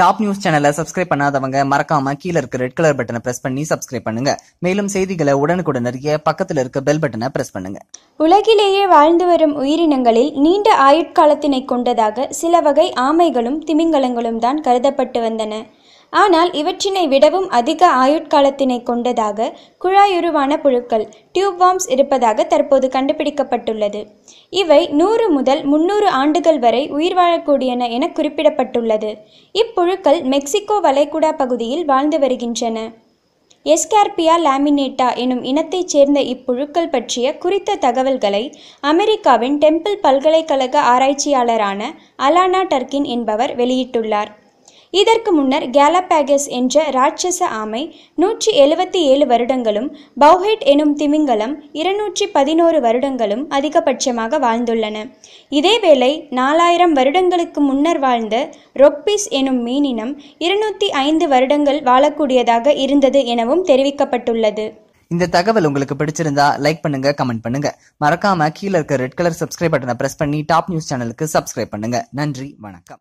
Top news சேனலை subscribe பண்ணாதவங்க மறக்காம கீழ இருக்க ரெட் கலர் பட்டனை பிரஸ் பண்ணி சப்ஸ்கிரைப் பண்ணுங்க. மேலும் செய்திகளை உடனுக்குடன் அறிய பக்கத்துல இருக்க பெல் பட்டனை பிரஸ் பண்ணுங்க. உலகிலேயே வாழ்ந்து வரும் உயிரினங்களில் நீண்ட ஆயுட்காலத்தினை கொண்டதாக சில வகை ஆமைகளும் திமிங்கலங்களும் தான் கருதப்பட்டு வந்தன. ஆனால் இவற்றினை விடவும் அதிக ஆயுட்காலத்தினை கொண்டதாக குழாயுருவான புழுக்கள் டியூப்வார்ம்ஸ் இருப்பதாக தற்போது கண்டுபிடிக்கப்பட்டுள்ளது. இவை நூறு முதல் முன்னூறு ஆண்டுகள் வரை உயிர் வாழக்கூடியன என குறிப்பிடப்பட்டுள்ளது. இப்புழுக்கள் மெக்சிகோ வளைகுடா பகுதியில் வாழ்ந்து வருகின்றன. எஸ்கார்பியா லாமினேட்டா எனும் இனத்தைச் சேர்ந்த இப்புழுக்கள் பற்றிய குறித்த தகவல்களை அமெரிக்காவின் டெம்பிள் பல்கலைக்கழக ஆராய்ச்சியாளரான அலானா டர்கின் என்பவர் வெளியிட்டுள்ளார். இதற்கு முன்னர் கேலபேகஸ் என்ற ராட்சச ஆமை நூற்றி எழுபத்தி ஏழு வருடங்களும் பௌஹெட் எனும் திமிங்கலம் இருநூற்றி பதினோரு வருடங்களும் அதிகபட்சமாக வாழ்ந்துள்ளன. இதேவேளை நாலாயிரம் வருடங்களுக்கு முன்னர் வாழ்ந்த ரொக்பிஸ் எனும் மீனினம் இருநூற்றி ஐந்து வருடங்கள் வாழக்கூடியதாக இருந்தது எனவும் தெரிவிக்கப்பட்டுள்ளது. இந்த தகவல் உங்களுக்கு பிடிச்சிருந்தா லைக் பண்ணுங்க கமெண்ட் பண்ணுங்க. மறக்காம கீழே இருக்க ரெட் கலர் சப்ஸ்கிரைப் பட்டனை பிரஸ் பண்ணி டாப் நியூஸ் சேனலுக்கு சப்ஸ்கிரைப் பண்ணுங்க. நன்றி வணக்கம்.